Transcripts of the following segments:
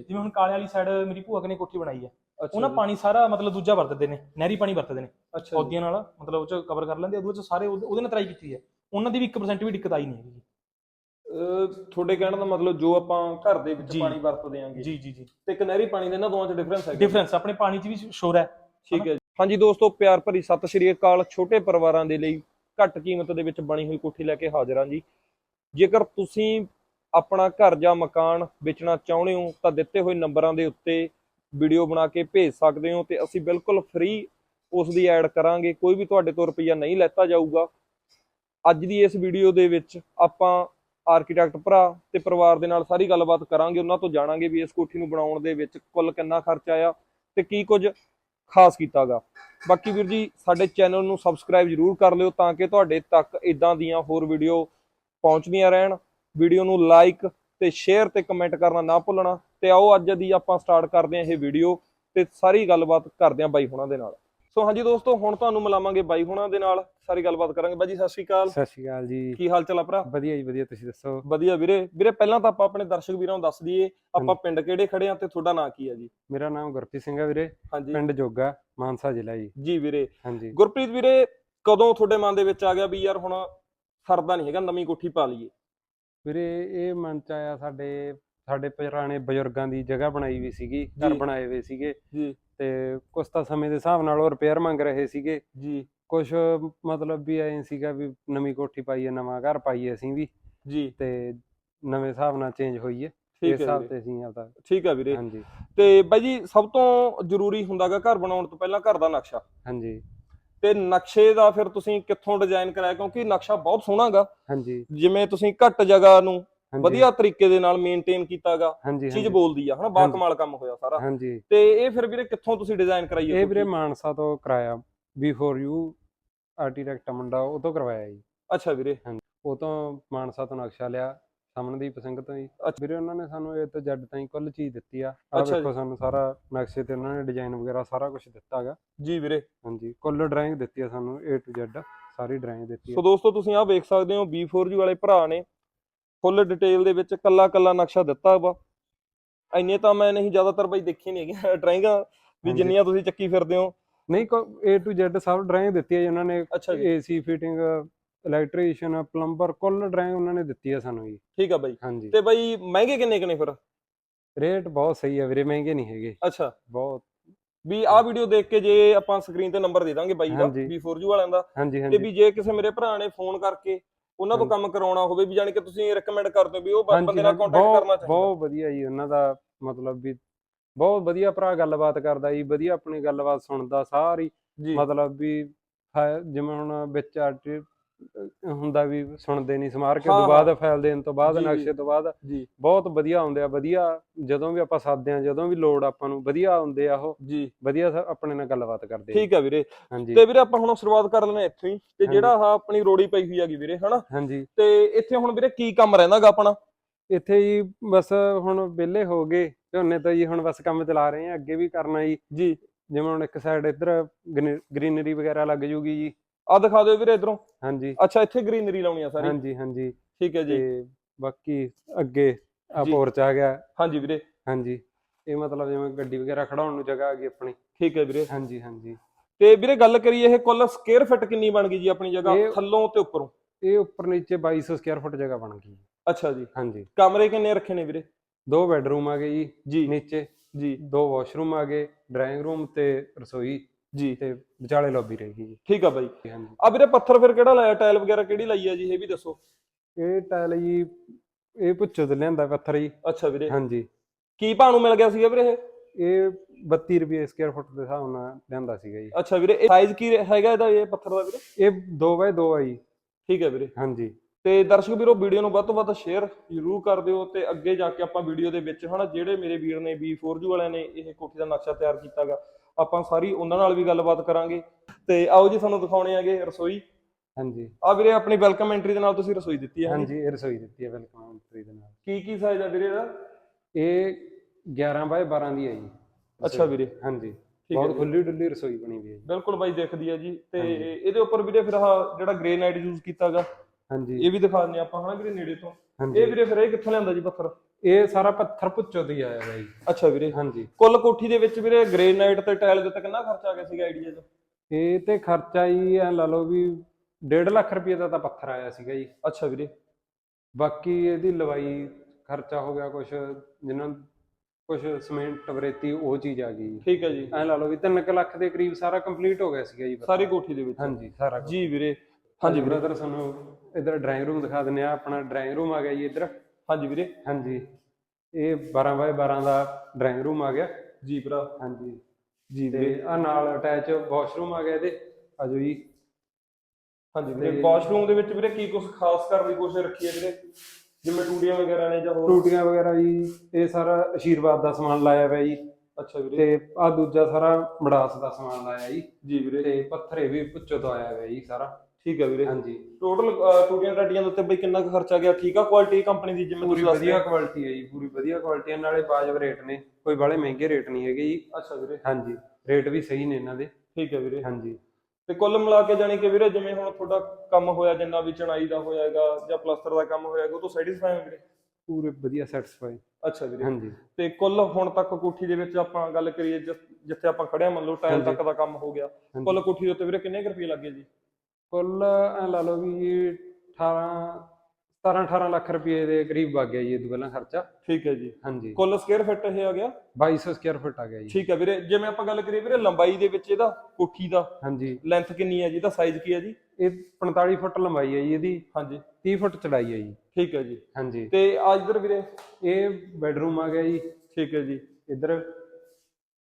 ਜੀ ਜਿਵੇਂ ਹੁਣ ਕਾਲੇ ਵਾਲੀ ਸਾਈਡ ਮੇਰੀ ਭੂਆ ਕਨੇ ਕੋਠੀ ਬਣਾਈ ਹੈ ਉਹਨਾਂ ਪਾਣੀ ਸਾਰਾ ਮਤਲਬ ਦੂਜਾ ਵਰਤਦੇ ਨੇ ਨਹਿਰੀ ਪਾਣੀ ਵਰਤਦੇ ਨੇ ਅੱਛਾ। ਪੌਦਿਆਂ ਨਾਲ ਮਤਲਬ ਉਹ ਚ ਕਵਰ ਕਰ ਲੈਂਦੇ ਉਹਦੇ ਚ ਸਾਰੇ ਉਹਦੇ ਉਹਦੇ ਨਾਲ ਤਰਾਈ ਕੀਤੀ ਹੈ ਉਹਨਾਂ ਦੀ ਵੀ 1% ਵੀ ਦਿੱਕਤ ਆਈ ਨਹੀਂ ਹੈਗੀ। ਤੁਹਾਡੇ ਕਹਿਣ ਦਾ ਮਤਲਬ ਜੋ ਆਪਾਂ ਘਰ ਦੇ ਵਿੱਚ। ਪਾਣੀ ਵਰਤਦੇ ਆਂਗੇ। ਜੀ ਜੀ ਜੀ। ਤੇ ਕਨਹਿਰੀ ਪਾਣੀ ਦੇ ਇਹਨਾਂ ਦੋਵਾਂ 'ਚ ਡਿਫਰੈਂਸ ਹੈ ਡਿਫਰੈਂਸ ਆਪਣੇ ਪਾਣੀ ਚ ਵੀ ਸ਼ੋਰ ਹੈ। ਠੀਕ ਹੈ ਜੀ। ਹਾਂਜੀ ਦੋਸਤੋ ਪਿਆਰ ਭਰੀ ਸਤਿ ਸ਼੍ਰੀ ਅਕਾਲ। ਛੋਟੇ ਪਰਿਵਾਰਾਂ ਦੇ ਲਈ ਘੱਟ ਕੀਮਤ ਦੇ ਵਿੱਚ ਬਣੀ ਹੋਈ ਕੋਠੀ ਲੈ ਕੇ ਹਾਜ਼ਰ ਹਾਂ ਜੀ। ਜੇਕਰ ਤੁਸੀਂ ਆਪਣਾ ਘਰ ਜਾਂ ਮਕਾਨ ਵੇਚਣਾ ਚਾਹੁੰਦੇ ਹੋ ਤਾਂ ਦਿੱਤੇ ਹੋਏ ਨੰਬਰਾਂ ਦੇ ਉੱਤੇ ਵੀਡੀਓ ਬਣਾ ਕੇ ਭੇਜ ਸਕਦੇ ਹੋ ਤੇ ਅਸੀਂ ਬਿਲਕੁਲ ਫ੍ਰੀ ਉਸ ਦੀ ਐਡ ਕਰਾਂਗੇ। ਕੋਈ ਵੀ ਤੁਹਾਡੇ ਤੋਂ ਰੁਪਈਆ ਨਹੀਂ ਲੈਤਾ ਜਾਊਗਾ। ਅੱਜ ਦੀ ਇਸ ਵੀਡੀਓ ਦੇ ਵਿੱਚ ਆਪਾਂ ਆਰਕੀਟੈਕਟ ਭਰਾ ਤੇ ਪਰਿਵਾਰ ਦੇ ਨਾਲ ਸਾਰੀ ਗੱਲਬਾਤ ਕਰਾਂਗੇ। ਉਹਨਾਂ ਤੋਂ ਜਾਣਾਂਗੇ ਵੀ ਇਸ ਕੋਠੀ ਨੂੰ ਬਣਾਉਣ ਦੇ ਵਿੱਚ ਕੁੱਲ ਕਿੰਨਾ ਖਰਚ ਆਇਆ ਤੇ ਕੀ ਕੁਝ ਖਾਸ ਕੀਤਾਗਾ। ਬਾਕੀ ਵੀਰ ਜੀ, ਸਾਡੇ ਚੈਨਲ ਨੂੰ ਸਬਸਕ੍ਰਾਈਬ ਜਰੂਰ ਕਰ ਲਿਓ ਤਾਂ ਕਿ ਤੁਹਾਡੇ ਤੱਕ ਇਦਾਂ ਦੀਆਂ ਹੋਰ ਵੀਡੀਓ ਪਹੁੰਚਦੀਆਂ ਰਹਿਣ। ਵੀਡੀਓ ਨੂੰ ਲਾਈਕ ਤੇ ਸ਼ੇਅਰ ਤੇ ਕਮੈਂਟ ਕਰਨਾ ਨਾ ਭੁੱਲਣਾ ਤੇ ਆਓ ਅੱਜ ਦੀ ਆਪਾਂ ਸਟਾਰਟ ਕਰਦੇ ਹਾਂ ਇਹ ਵੀਡੀਓ ਤੇ ਸਾਰੀ ਗੱਲਬਾਤ ਕਰਦੇ ਹਾਂ ਬਾਈ ਹੁਣਾਂ ਦੇ ਨਾਲ। ਸੋ ਹਾਂਜੀ ਦੋਸਤੋ ਹੁਣ ਤੁਹਾਨੂੰ ਮਿਲਾਵਾਂਗੇ ਬਾਈ ਹੁਣਾਂ ਦੇ ਨਾਲ ਸਾਰੀ ਗੱਲਬਾਤ ਕਰਾਂਗੇ। ਬਾਈ ਜੀ ਸਤਿ ਸ਼੍ਰੀ ਅਕਾਲ। ਸਤਿ ਸ਼੍ਰੀ ਅਕਾਲ ਜੀ। ਕੀ ਹਾਲ ਚਾਲ ਆ ਭਰਾ? ਵਧੀਆ ਜੀ ਵਧੀਆ ਤੁਸੀਂ ਦੱਸੋ? ਵਧੀਆ ਵੀਰੇ। ਵੀਰੇ ਪਹਿਲਾਂ ਤਾਂ ਆਪਾਂ ਆਪਣੇ ਦਰਸ਼ਕ ਵੀਰਾਂ ਨੂੰ ਦੱਸ ਦਈਏ ਆਪਾਂ ਪਿੰਡ ਕਿਹੜੇ ਖੜੇ ਆ ਤੇ ਤੁਹਾਡਾ ਨਾਂ ਕੀ ਆ ਜੀ? ਮੇਰਾ ਨਾਮ ਗੁਰਪ੍ਰੀਤ ਸਿੰਘ ਹੈ ਵੀਰੇ। ਪਿੰਡ ਜੋਗਾ ਮਾਨਸਾ ਜ਼ਿਲ੍ਹਾ ਜੀ। ਜੀ ਵੀਰੇ। ਹਾਂਜੀ। ਗੁਰਪ੍ਰੀਤ ਵੀਰੇ ਕਦੋਂ ਤੁਹਾਡੇ ਮਨ ਦੇ ਵਿੱਚ ਆ ਗਿਆ ਵੀ ਯਾਰ ਹੁਣ ਸਰਦਾ ਨਹੀਂ ਹੈਗਾ ਨਵੀਂ ਕੋਠੀ ਪਾ ਲਈਏ? ਵੀਰੇ ਇਹ ਮਨ ਚ ਆਇਆ ਸਾਡੇ ਸਾਡੇ ਪੁਰਾਣੇ ਬਜ਼ੁਰਗਾਂ ਦੀ ਜਗ੍ਹਾ ਬਣਾਈ ਵੀ ਸੀਗੀ ਘਰ। ਬਣਾਏ ਹੋਏ ਸੀਗੇ। ਜੀ। ਤੇ ਕੁਛ ਤਾਂ ਸਮੇਂ ਦੇ ਹਿਸਾਬ ਨਾਲ ਉਹ ਰਿਪੇਅਰ ਮੰਗ ਰਹੇ ਸੀਗੇ। ਜੀ। ਕੁਛ ਮਤਲਬ ਵੀ ਐਂ ਸੀਗਾ ਵੀ ਨਵੀਂ ਕੋਠੀ ਪਾਈਏ ਨਵਾਂ ਘਰ ਪਾਈਏ ਅਸੀਂ ਵੀ। ਜੀ। ਤੇ ਨਵੇਂ ਹਿਸਾਬ ਨਾਲ ਚੇਂਜ ਹੋਈਏ। ਇਸ ਹਿਸਾਬ ਤੇ ਅਸੀਂ ਆਪਦਾ ਠੀਕ ਹੈ ਵੀਰੇ। ਹਾਂਜੀ। ਤੇ ਬਾਈ ਜੀ ਸਭ ਤੋਂ ਜ਼ਰੂਰੀ ਹੁੰਦਾਗਾ ਘਰ ਬਣਾਉਣ ਤੋਂ ਪਹਿਲਾਂ ਘਰ ਦਾ ਨਕਸ਼ਾ। ਹਾਂਜੀ। ਤੇ ਨਕਸ਼ੇ ਦਾ ਫਿਰ ਤੁਸੀਂ ਕਿੱਥੋਂ ਡਿਜ਼ਾਈਨ ਕਰਾਇਆ? ਕਿਉਂਕਿ ਨਕਸ਼ਾ ਬਹੁਤ ਸੋਹਣਾਗਾ। ਹਾਂਜੀ। ਜਿਵੇਂ ਤੁਸੀਂ ਘੱਟ ਜਗ੍ਹਾ ਨੂੰ ਵਧੀਆ ਤਰੀਕੇ ਦੇ ਨਾਲ ਮੇਨਟੇਨ ਕੀਤਾਗਾ ਚੀਜ਼ ਬੋਲਦੀ ਆ ਹਨਾ? ਬਾ। ਕਮਾਲ ਕੰਮ ਹੋਇਆ ਸਾਰਾ। ਹਾਂਜੀ। ਤੇ ਇਹ ਫਿਰ ਵੀਰੇ ਕਿੱਥੋਂ ਤੁਸੀਂ ਡਿਜ਼ਾਈਨ ਕਰਾਈ ਇਹ ਵੀਰੇ? ਮਾਨਸਾ ਤੋਂ ਕਰਾਇਆ। ਬੀਫੋਰ ਯੂ ਆਰਕੀਟੈਕਟ ਮੁੰਡਾ ਉਹ ਤੋਂ ਕਰਵਾਇਆ ਜੀ। ਅੱਛਾ ਵੀਰੇ। ਉਹ ਤੋਂ ਮਾਨਸਾ ਤੋਂ ਨਕਸ਼ਾ ਲਿਆ। ਸਮਨਦੀਪ ਸਿੰਘ ਤੋਂ ਜੀ ਅੱਛਾ। ਵੀਰੇ ਉਹਨਾਂ ਨੇ ਸਾਨੂੰ ਇਹ ਤੋਂ ਜੱਡ ਤਾਈਂ ਕੁੱਲ ਚੀਜ਼ ਦਿੱਤੀ ਆ। ਆ ਅੱਛਾ ਜੀ। ਵੇਖੋ ਸਾਨੂੰ ਸਾਰਾ ਨਕਸ਼ੇ ਤੇ ਉਹਨਾਂ ਨੇ ਡਿਜ਼ਾਈਨ ਵਗੈਰਾ ਸਾਰਾ ਕੁਝ ਦਿੱਤਾ ਹੈਗਾ। ਜੀ ਵੀਰੇ। ਹਾਂਜੀ ਕੁੱਲ ਡਰਾਇੰਗ ਦਿੱਤੀ ਆ ਸਾਨੂੰ A to Z ਸਾਰੀ ਡਰਾਇੰਗ ਦਿੱਤੀ ਸੋ ਆ ਦੋਸਤੋ ਤੁਸੀਂ ਆਹ ਵੇਖ ਸਕਦੇ ਹੋ B4G ਵਾਲੇ ਭਰਾ ਨੇ ਫੁੱਲ ਡਿਟੇਲ ਦੇ ਵਿੱਚ ਕੱਲਾ ਕੱਲਾ ਨਕਸ਼ਾ ਦਿੱਤਾ ਵਾ। ਇੰਨੇ ਤਾਂ ਮੈਂ ਨਹੀਂ ਜ਼ਿਆਦਾਤਰ ਬਾਈ ਦੇਖੀ ਨਹੀਂ ਹੈਗੀ ਡਰਾਇੰਗਾਂ ਵੀ ਹਾਂਜੀ। ਜਿੰਨੀਆਂ ਤੁਸੀਂ ਚੱਕੀ ਫਿਰਦੇ ਹੋ। ਨਹੀਂ ਕੋ A to Z ਸਭ ਡਰਾਇੰਗ ਦਿੱਤੀ ਆ ਜੀ ਉਹਨਾਂ ਨੇ। ਅੱਛਾ ਜੀ। ਏਸੀ ਫਿਟਿੰਗ ਇਲੈਕਟ੍ਰੀਸ਼ੀਅਨ ਪਲੰਬਰ ਕੁੱਲ ਡਰਾਇੰਗ ਉਹਨਾਂ ਨੇ ਦਿੱਤੀ ਆ ਸਾਨੂੰ ਜੀ। ਠੀਕ ਆ ਬਾਈ। ਹਾਂਜੀ। ਤੇ ਬਾਈ ਮਹਿੰਗੇ ਕਿੰਨੇ ਕਿੰਨੇ ਫਿਰ? ਰੇਟ ਬਹੁਤ ਸਹੀ ਆ ਵੀਰੇ ਮਹਿੰਗੇ ਨਹੀਂ ਹੈਗੇ। ਅੱਛਾ। ਬਹੁਤ। ਵੀ ਆਹ ਵੀਡੀਓ ਦੇਖ ਕੇ ਜੇ ਆਪਾਂ ਸਕਰੀਨ ਤੇ ਨੰਬਰ ਦੇ ਦਾਂਗੇ ਬਾਈ ਦਾ ਹਾਂਜੀ। B4G ਵਾਲਿਆਂ ਦਾ। ਤੇ ਵੀ ਜੇ ਕਿਸੇ ਮੇਰੇ ਭਰਾ ਨੇ ਫੋਨ ਕਰਕੇ ਉਹਨਾਂ ਤੋਂ ਕੰਮ ਕਰਾਉਣਾ ਹੋਵੇ ਵੀ ਜਾਣੀ ਕਿ ਤੁਸੀਂ ਰეკਮੈਂਡ ਕਰਦੇ ਹੋ ਵੀ ਉਹ ਬੰਦੇ ਨਾਲ ਕੰਟੈਕਟ ਕਰਨਾ ਚਾਹੀਦਾ। ਬਹੁਤ ਵਧੀਆ ਜੀ ਉਹਨਾਂ ਦਾ ਮਤਲਬ ਵੀ ਬਹੁਤ ਵਧੀਆ ਭਰਾ ਗੱਲਬਾਤ ਕਰਦਾ ਜੀ ਵਧੀਆ ਆਪਣੀ ਗੱਲਬਾਤ ਸੁਣਦਾ ਸਾਰੀ ਮਤਲਬ ਵੀ ਜਿਵੇਂ ਹੁਣ ਵਿੱਚ ਹੁੰਦਾ ਵੀ ਸੁਣਦੇ ਨਹੀਂ ਸਮਾਰ ਕੇ ਤੋਂ ਬਾਅਦ ਫਾਈਲ ਦੇਣ ਤੋਂ ਬਾਅਦ। ਨਕਸ਼ੇ ਤੋਂ ਬਾਅਦ ਬਹੁਤ ਵਧੀਆ ਆਉਂਦੇ ਆ ਵਧੀਆ ਜਦੋਂ ਵੀ ਆਪਾਂ ਸਾਦੇ ਆ ਜਦੋਂ ਵੀ ਲੋੜ ਆਪਾਂ ਨੂੰ ਵਧੀਆ ਆਉਂਦੇ ਆ ਉਹ ਜੀ। ਵਧੀਆ ਆਪਣੇ ਨਾਲ ਗੱਲਬਾਤ ਕਰਦੇ ਆ। ਠੀਕ ਆ ਵੀਰੇ। ਤੇ ਵੀਰੇ ਆਪਾਂ ਹੁਣ ਸ਼ੁਰੂਆਤ ਕਰ ਲੈਣੇ ਇੱਥੋਂ ਹੀ ਤੇ। ਜਿਹੜਾ ਆਹ ਆਪਣੀ ਰੋੜੀ ਪਈ ਹੋਈ ਹੈਗੀ ਵੀਰੇ ਹਨਾ? ਹਾਂਜੀ। ਤੇ ਇੱਥੇ ਹੁਣ ਵੀਰੇ ਕੀ ਕੰਮ ਰਹਿੰਦਾਗਾ ਆਪਣਾ? ਇੱਥੇ ਜੀ ਬਸ ਹੁਣ ਵਿਹਲੇ ਹੋ ਗਏ ਝੋਨੇ ਤੋਂ ਜੀ ਹੁਣ ਬਸ ਕੰਮ ਚਲਾ ਰਹੇ ਆ ਅੱਗੇ ਵੀ ਕਰਨਾ ਜੀ। ਜੀ। ਜਿਵੇਂ ਹੁਣ ਇੱਕ ਸਾਈਡ ਇੱਧਰ ਗ੍ਰੀਨਰੀ ਵਗੈਰਾ ਲੱਗ ਜੂਗੀ ਜੀ। ਆ ਦਿਖਾ ਦਿਓ ਵੀਰੇ ਇਧਰੋਂ। ਹਾਂਜੀ। ਅੱਛਾ ਇੱਥੇ ਗ੍ਰੀਨਰੀ ਲਾਉਣੀ ਆ ਸਾਰੀ। ਹਾਂਜੀ ਹਾਂਜੀ। ਠੀਕ ਹੈ ਜੀ। ਤੇ ਬਾਕੀ ਅੱਗੇ ਆ। ਪੋਰਚ ਆ ਗਿਆ। ਹਾਂਜੀ ਵੀਰੇ। ਹਾਂਜੀ। ਇਹ ਮਤਲਬ ਜਿਵੇਂ ਗੱਡੀ ਵਗੈਰਾ ਖੜਾਉਣ ਨੂੰ ਜਗ੍ਹਾ ਆ ਗਈ ਆਪਣੀ। ਠੀਕ ਹੈ ਵੀਰੇ। ਹਾਂਜੀ ਹਾਂਜੀ। ਤੇ ਵੀਰੇ ਗੱਲ ਕਰੀਏ ਇਹ ਕੁੱਲ ਸਕੁਅਰ ਫਿਟ ਕਿੰਨੀ ਬਣ ਗਈ ਜੀ ਆਪਣੀ ਜਗ੍ਹਾ? ਥੱਲੋਂ ਤੇ ਉੱਪਰੋਂ? ਇਹ ਉੱਪਰ ਨੀਚੇ 2200 ਸਕੁਅਰ ਫੁੱਟ ਜਗ੍ਹਾ ਬਣ ਗਈ। ਅੱਛਾ ਜੀ। ਹਾਂਜੀ। ਕਮਰੇ ਕਿੰਨੇ ਰੱਖੇ ਨੇ ਵੀਰੇ? ਦੋ ਬੈੱਡਰੂਮ ਆ ਗਏ ਜੀ ਜੀ। ਨੀਚੇ। ਜੀ। ਦੋ ਵਾਸ਼ਰੂਮ ਆ ਗਏ ਡਰਾਇੰਗ ਰੂਮ ਤੇ ਰਸੋਈ। ਜੀ। ਤੇ ਵਿਚਾਲੇ ਲੌਬੀ ਰਹੇਗੀ ਜੀ। ਠੀਕ ਆ ਬਾਈ। ਹਾਂਜੀ। ਆ ਵੀਰੇ ਪੱਥਰ ਫਿਰ ਕਿਹੜਾ ਲਾਇਆ? ਟਾਇਲ ਵਗੈਰਾ ਕਿਹੜੀ ਲਾਈ ਆ ਜੀ? ਇਹ ਵੀ ਦੱਸੋ। ਇਹ ਟਾਇਲ ਜੀ ਇਹ ਪੁੱਛੋ ਤੇ ਲਿਆਂਦਾ ਪੱਥਰ ਜੀ। ਅੱਛਾ ਵੀਰੇ। ਹਾਂਜੀ। ਕੀ ਭਾਅ ਨੂੰ ਮਿਲ ਗਿਆ ਸੀਗਾ ਵੀਰੇ ਇਹ? ਇਹ 32 ਰੁਪਏ ਸਕੁਅਰ ਫੁੱਟ ਦੇ ਹਿਸਾਬ ਨਾਲ ਲਿਆਂਦਾ ਸੀਗਾ ਜੀ। ਅੱਛਾ ਵੀਰੇ ਸਾਈਜ਼ ਕੀ ਹੈਗਾ ਇਹਦਾ ਇਹ ਪੱਥਰ ਦਾ ਵੀਰੇ? ਇਹ 2x2 ਆ ਜੀ। ਠੀਕ ਹੈ ਵੀਰੇ। ਹਾਂਜੀ। ਤੇ ਦਰਸ਼ਕ ਵੀਰੋ ਵੀਡੀਓ ਨੂੰ ਵੱਧ ਤੋਂ ਵੱਧ ਸ਼ੇਅਰ ਜ਼ਰੂਰ ਕਰ ਦਿਓ ਤੇ ਅੱਗੇ ਜਾ ਕੇ ਆਪਾਂ ਵੀਡੀਓ ਦੇ ਵਿੱਚ ਹਨਾ ਜਿਹੜੇ ਮੇਰੇ ਵੀਰ ਨੇ B4G ਵਾਲਿਆਂ ਨੇ ਇਹ ਕੋਠੀ ਦਾ ਨਕਸ਼ਾ ਤਿਆਰ ਕੀਤਾਗਾ ਆਪਾਂ ਸਾਰੀ ਉਹਨਾਂ ਨਾਲ ਵੀ ਗੱਲਬਾਤ ਕਰਾਂਗੇ। ਤੇ ਆਓ ਜੀ ਤੁਹਾਨੂੰ ਦਿਖਾਉਣੇ ਆਗੇ ਰਸੋਈ। ਹਾਂਜੀ। ਆ ਵੀਰੇ ਆਪਣੀ ਵੈਲਕਮ ਐਂਟਰੀ ਦੇ ਨਾਲ ਤੁਸੀਂ ਰਸੋਈ ਦਿੱਤੀ ਹੈ। ਹਾਂਜੀ ਇਹ ਰਸੋਈ ਦਿੱਤੀ ਹੈ ਵੈਲਕਮ ਐਂਟਰੀ ਦੇ ਨਾਲ। ਕੀ ਕੀ ਸਾਈਜ਼ ਆ ਵੀਰੇ ਦਾ ਇਹ 11 ਬਾਏ 12 ਦੀ ਹੈ ਜੀ। ਅੱਛਾ ਵੀਰੇ। ਹਾਂਜੀ। ਹੈ ਬਹੁਤ। ਖੁੱਲੀ ਡੁੱਲੀ ਰਸੋਈ ਬਣੀ ਹੋਈ ਹੈ ਜੀ। ਬਿਲਕੁਲ ਬਾਈ ਦਿਖਦੀ ਆ ਜੀ। ਤੇ। ਇਹਦੇ ਉੱਪਰ ਵੀਰੇ ਫਿਰ ਆਹ ਜਿਹੜਾ ਗ੍ਰੇ ਨਾਈਟ ਯੂਜ਼ ਕੀਤਾਗਾ ਹਾਂਜੀ। ਇਹ ਵੀ ਦਿਖਾ ਦਿੰਦੇ ਆਪਾਂ ਹਨਾ ਵੀਰੇ ਨੇੜੇ ਤੋਂ। ਇਹ ਵੀਰੇ ਫਿਰ ਇਹ ਕਿੱਥੋਂ ਲਿਆਂਦਾ ਜੀ ਪੱਥਰ? ਇਹ ਸਾਰਾ ਪੱਥਰ ਪੁੱਚੋ ਦੀ ਆਇਆ ਬਾਈ ਅੱਛਾ ਵੀਰੇ। ਹਾਂਜੀ। ਕੁੱਲ ਕੋਠੀ ਦੇ ਵਿੱਚ ਵੀਰੇ ਗ੍ਰੇਨਾਈਟ ਤੇ ਟਾਇਲ ਦੇ ਉੱਤੇ ਕਿੰਨਾ ਖਰਚਾ ਆ ਗਿਆ ਸੀਗਾ ਆਈਡੀਆ 'ਚ? ਇਹ ਤੇ ਖਰਚਾ ਹੀ ਐ ਲਾ ਲਓ ਵੀ 1.5 ਲੱਖ ਰੁਪਏ ਦਾ ਤਾਂ ਪੱਥਰ ਆਇਆ ਸੀਗਾ ਜੀ। ਅੱਛਾ ਵੀਰੇ। ਬਾਕੀ ਇਹਦੀ ਲਵਾਈ ਖਰਚਾ ਹੋ ਗਿਆ ਕੁਝ ਜਿਨ੍ਹਾਂ ਕੁਝ ਸੀਮੈਂਟ ਬਰੇਤੀ ਉਹ ਚੀਜ਼ ਆ ਗਈ। ਠੀਕ ਹੈ ਜੀ। ਐ ਲਾ ਲਓ ਵੀ 3 ਲੱਖ ਦੇ ਕਰੀਬ ਸਾਰਾ ਕੰਪਲੀਟ ਹੋ ਗਿਆ ਸੀਗਾ ਜੀ ਸਾਰੀ ਕੋਠੀ ਦੇ ਵਿੱਚ? ਹਾਂਜੀ ਸਾਰਾ। ਜੀ ਵੀਰੇ। ਹਾਂਜੀ ਬ੍ਰਦਰ ਸਾਨੂੰ ਇਧਰ ਡਰਾਇੰਗ ਰੂਮ ਦਿਖਾ ਦਿੰਨੇ ਆ ਆਪਣਾ ਡਰਾਇੰਗ ਰੂਮ ਆ ਗਿਆ ਜੀ ਇਧਰ। ਹਾਂਜੀ ਵੀਰੇ। ਹਾਂਜੀ। ਇਹ 12 ਬਾਏ 12 ਦਾ ਡਰਾਇੰਗ ਰੂਮ ਆ ਗਿਆ। ਜੀ ਭਰਾ। ਹਾਂਜੀ। ਜੀ ਤੇ ਆ ਨਾਲ ਅਟੈਚ ਵਾਸ਼ਰੂਮ ਆ ਗਿਆ ਇਹਦੇ। ਆਜੋ ਜੀ। ਹਾਂਜੀ ਵੀਰੇ। ਵਾਸ਼ਰੂਮ ਦੇ ਵਿੱਚ ਵੀਰੇ ਕੀ ਕੁਝ ਖਾਸ ਕਰਨ ਦੀ ਕੋਸ਼ਿਸ਼ ਰੱਖੀ ਹੈ ਵੀਰੇ? ਜਿਵੇਂ ਟੂਟੀਆਂ ਵਗੈਰਾ ਨੇ ਜਾਂ ਹੋਰ? ਟੂਟੀਆਂ ਵਗੈਰਾ ਜੀ ਇਹ ਸਾਰਾ ਆਸ਼ੀਰਵਾਦ ਦਾ ਸਮਾਨ ਲਾਇਆ ਹੋਇਆ ਜੀ। ਅੱਛਾ ਵੀਰੇ। ਤੇ ਆ ਦੂਜਾ ਸਾਰਾ ਮੜਾਸ ਦਾ ਸਮਾਨ ਲਾਇਆ ਜੀ। ਜੀ ਵੀਰੇ। ਤੇ ਪੱਥਰੇ ਵੀ ਪੁੱਛੋ ਤੋਂ ਆਇਆ ਹੋਇਆ ਜੀ ਸਾਰਾ। ਠੀਕ ਹੈ ਵੀਰੇ। ਹਾਂਜੀ। ਟੋਟਲ ਟੂਟੀਆਂ ਟਾਟੀਆਂ ਦੇ ਉੱਤੇ ਬਈ ਕਿੰਨਾ ਕੁ ਖਰਚਾ ਗਿਆ? ਠੀਕ ਆ ਕੁਆਲਿਟੀ ਕੰਪਨੀ ਦੀ ਜਿਵੇਂ ਪੂਰੀ ਤੁਸੀਂ ਦੱਸ ਵਧੀਆ ਰਹੇ ਕੁਆਲਿਟੀ ਹੈ ਜੀ ਪੂਰੀ ਵਧੀਆ ਕੁਆਲਿਟੀ ਨਾਲੇ ਵਾਜਬ ਰੇਟ ਨੇ ਕੋਈ ਬਾਲੇ ਮਹਿੰਗੇ ਰੇਟ ਨਹੀਂ ਹੈਗੇ ਜੀ। ਹੋ। ਅੱਛਾ ਵੀਰੇ। ਹਾਂਜੀ ਰੇਟ ਵੀ ਸਹੀ ਨੇ ਇਹਨਾਂ ਦੇ। ਠੀਕ ਹੈ ਵੀਰੇ। ਹਾਂਜੀ। ਤੇ ਕੁੱਲ ਮਿਲਾ ਕੇ ਜਾਣੀ ਕਿ ਵੀਰੇ ਜਿਵੇਂ ਹੁਣ ਤੁਹਾਡਾ ਕੰਮ ਹੋਇਆ ਜਿੰਨਾ ਵੀ ਚਣਾਈ ਦਾ ਹੋਇਆਗਾ ਜਾਂ ਪਲਸਟਰ ਦਾ ਕੰਮ ਹੋਇਆਗਾ ਉਹ ਤੋਂ ਸੈਟੀਸਫਾਈ ਹੋ ਵੀਰੇ? ਪੂਰੇ ਵਧੀਆ ਸੈਟੀਸਫਾਈ ਅੱਛਾ ਵੀਰੇ। ਹਾਂਜੀ। ਤੇ ਕੁੱਲ ਹੁਣ ਤੱਕ ਕੋਠੀ ਦੇ ਵਿੱਚ ਆਪਾਂ ਗੱਲ ਕਰੀਏ ਜਿੱਥੇ ਆਪਾਂ ਖੜੇ ਆ ਮੰਨ ਲਓ ਟਾਇਲ ਹਾਂਜੀ। ਤੱਕ ਦਾ ਕੰਮ ਹੋ ਗਿਆ। ਕੁੱਲ ਕੋਠੀ ਦੇ ਉੱਤੇ ਵੀਰੇ ਕਿੰਨੇ ਕੁ ਰੁਪਏ ਲੱਗੇ ਜੀ? ਕੁੱਲ ਐ ਲਾ ਲਓ ਵੀ 18 17 18 ਲੱਖ ਰੁਪਏ ਦੇ ਕਰੀਬ ਵਗ ਗਿਆ ਜੀ ਇਹ ਤੋਂ ਪਹਿਲਾਂ ਖਰਚਾ। ਠੀਕ ਹੈ ਜੀ। ਹਾਂਜੀ। ਕੁੱਲ ਸਕੁਅਰ ਫਿੱਟ ਇਹ ਆ ਗਿਆ? 2200 ਸਕੁਅਰ ਫੁੱਟ ਆ ਗਿਆ ਜੀ। ਠੀਕ ਹੈ ਵੀਰੇ ਜਿਵੇਂ ਆਪਾਂ ਗੱਲ ਕਰੀਏ ਵੀਰੇ ਲੰਬਾਈ ਦੇ ਵਿੱਚ ਇਹਦਾ ਕੋਠੀ ਦਾ ਹਾਂਜੀ। ਲੈਂਥ ਕਿੰਨੀ ਹੈ ਜੀ ਇਹਦਾ ਸਾਈਜ਼ ਕੀ ਹੈ ਜੀ? ਇਹ 45 ਫੁੱਟ ਲੰਬਾਈ ਹੈ ਜੀ ਇਹਦੀ। ਹਾਂਜੀ। 30 ਫੁੱਟ ਚੜਾਈ ਹੈ ਜੀ। ਠੀਕ ਹੈ ਜੀ। ਹਾਂਜੀ। ਤੇ ਆ ਇੱਧਰ ਵੀਰੇ? ਇਹ ਬੈਡਰੂਮ ਆ ਗਿਆ ਜੀ। ਠੀਕ ਹੈ ਜੀ। ਇੱਧਰ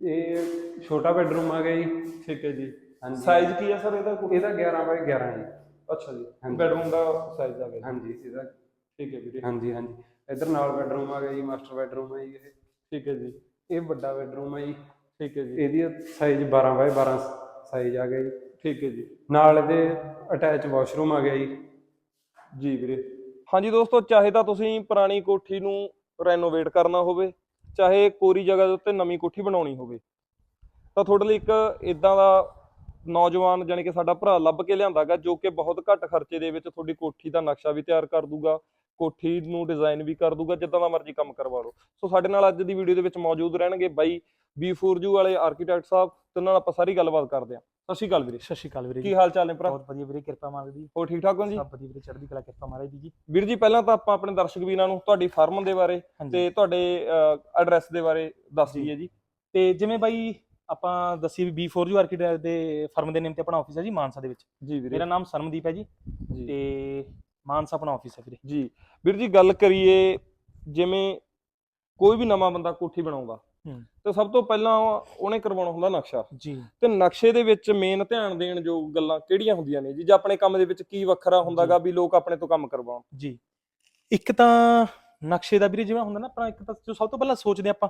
ਇਹ ਛੋਟਾ ਬੈਡਰੂਮ ਆ ਗਿਆ ਜੀ। ਠੀਕ ਹੈ ਜੀ। ਹਾਂਜੀ ਸਾਈਜ਼ ਕੀ ਹੈ ਸਰ ਇਹਦਾ ਇਹਦਾ 11 ਬਾਈ 11 ਜੀ ਅੱਛਾ ਜੀ ਹਾਂਜੀ। ਬੈਡਰੂਮ ਦਾ ਸਾਈਜ਼ ਆ ਗਿਆ। ਹਾਂਜੀ ਇਹਦਾ। ਠੀਕ ਹੈ ਵੀਰੇ। ਹਾਂਜੀ ਹਾਂਜੀ। ਇੱਧਰ ਨਾਲ ਬੈਡਰੂਮ ਆ ਗਿਆ ਜੀ ਮਾਸਟਰ ਬੈਡਰੂਮ ਹੈ ਜੀ ਇਹ। ਠੀਕ ਹੈ ਜੀ। ਇਹ ਵੱਡਾ ਬੈਡਰੂਮ ਹੈ ਜੀ। ਠੀਕ ਹੈ ਜੀ। ਇਹਦੀ ਸਾਈਜ਼ 12 ਬਾਈ 12 ਸਾਈਜ਼ ਆ ਗਿਆ ਜੀ। ਠੀਕ ਹੈ ਜੀ। ਨਾਲ ਇਹਦੇ ਅਟੈਚ ਵਾਸ਼ਰੂਮ ਆ ਗਿਆ ਜੀ। ਜੀ ਵੀਰੇ। ਹਾਂਜੀ ਦੋਸਤੋ ਚਾਹੇ ਤਾਂ ਤੁਸੀਂ ਪੁਰਾਣੀ ਕੋਠੀ ਨੂੰ ਰੈਨੋਵੇਟ ਕਰਨਾ ਹੋਵੇ ਚਾਹੇ ਕੋਰੀ ਜਗ੍ਹਾ ਦੇ ਉੱਤੇ ਨਵੀਂ ਕੋਠੀ ਬਣਾਉਣੀ ਹੋਵੇ ਤਾਂ ਤੁਹਾਡੇ ਲਈ ਇੱਕ ਇਦਾਂ ਦਾ ਨੌਜਵਾਨ ਜਾਣੀ ਕਿ ਸਾਡਾ ਭਰਾ ਲੱਭ ਕੇ ਲਿਆਂਦਾਗਾ ਜੋ ਕਿ ਬਹੁਤ ਘੱਟ ਖਰਚੇ ਦੇ ਵਿੱਚ ਤੁਹਾਡੀ ਕੋਠੀ ਦਾ ਨਕਸ਼ਾ ਵੀ ਤਿਆਰ ਕਰ ਦੂਗਾ ਕੋਠੀ ਨੂੰ ਡਿਜ਼ਾਈਨ ਵੀ ਕਰ ਦੂਗਾ ਜਿੱਦਾਂ ਦਾ ਮਰਜ਼ੀ ਕੰਮ ਕਰਵਾ ਲਓ। ਸੋ ਸਾਡੇ ਨਾਲ ਅੱਜ ਦੀ ਵੀਡੀਓ ਦੇ ਵਿੱਚ ਮੌਜੂਦ ਰਹਿਣਗੇ ਬਾਈ B4U ਵਾਲੇ ਆਰਕੀਟੈਕਟ ਸਾਹਿਬ ਤੇ ਉਹਨਾਂ ਨਾਲ ਆਪਾਂ ਸਾਰੀ ਗੱਲਬਾਤ ਕਰਦੇ ਹਾਂ। ਸਤਿ ਸ਼੍ਰੀ ਅਕਾਲ ਵੀਰੇ। ਸਤਿ ਸ਼੍ਰੀ ਅਕਾਲ ਵੀਰੇ ਕੀ ਹਾਲ ਚਾਲ ਨੇ ਭਰਾ? ਬਹੁਤ ਵਧੀਆ ਵੀਰੇ ਕਿਰਪਾ ਦੀ। ਹੋਰ ਠੀਕ ਠਾਕ ਹੋ ਜੀ? ਸਭ ਵਧੀਆ ਵੀਰੇ ਚੜ੍ਹਦੀ ਕਲਾ ਕਿਰਪਾ ਮਹਾਰਾਜ ਦੀ ਜੀ। ਵੀਰ ਜੀ ਪਹਿਲਾਂ ਤਾਂ ਆਪਾਂ ਆਪਣੇ ਦਰਸ਼ਕ ਵੀਰਾਂ ਨੂੰ ਤੁਹਾਡੀ ਫਰਮ ਦੇ ਬਾਰੇ ਤੇ ਤੁਹਾਡੇ ਐਡਰੈਸ ਦੇ ਬਾਰੇ ਦੱਸ ਦਈਏ ਜੀ। ਤੇ ਜਿਵੇਂ ਬਾਈ ਆਪਾਂ ਦੱਸੀ ਵੀ B4U ਆਰਕੀਟੈਕਟ ਦੇ ਫਰਮ ਦੇ ਨੇਮ ਤੇ ਆਪਣਾ ਆਫਿਸ ਹੈ ਜੀ ਮਾਨਸਾ ਦੇ ਵਿੱਚ। ਜੀ ਵੀਰੇ। ਮੇਰਾ ਨਾਮ ਸਰਮਦੀਪ ਹੈ ਜੀ ਤੇ ਮਾਨਸਾ ਆਪਣਾ ਆਫਿਸ ਹੈ ਵੀਰੇ। ਜੀ। ਵੀਰ ਜੀ ਗੱਲ ਕਰੀਏ ਜਿਵੇਂ ਕੋਈ ਵੀ ਨਵਾਂ ਬੰਦਾ ਕੋਠੀ ਬਣਾਉਂਦਾ। ਤੇ ਸਭ ਤੋਂ ਪਹਿਲਾਂ ਉਹਨੇ ਕਰਵਾਉਣਾ ਹੁੰਦਾ ਨਕਸ਼ਾ। ਜੀ। ਤੇ ਨਕਸ਼ੇ ਦੇ ਵਿੱਚ ਮੇਨ ਧਿਆਨ ਦੇਣ ਜੋ ਗੱਲਾਂ ਕਿਹੜੀਆਂ ਹੁੰਦੀਆਂ ਨੇ ਜੀ? ਜਾਂ ਆਪਣੇ ਕੰਮ ਦੇ ਵਿੱਚ ਕੀ ਵੱਖਰਾ ਹੁੰਦਾਗਾ ਵੀ ਲੋਕ ਆਪਣੇ ਤੋਂ ਕੰਮ ਕਰਵਾਉਣ? ਜੀ। ਇੱਕ ਤਾਂ ਨਕਸ਼ੇ ਦਾ ਵੀਰੇ ਜਿਵੇਂ ਹੁੰਦਾ ਨਾ ਆਪਣਾ ਇੱਕ ਤਾਂ ਜੋ ਸਭ ਤੋਂ ਪਹਿਲਾਂ ਸੋਚਦੇ ਆਪਾਂ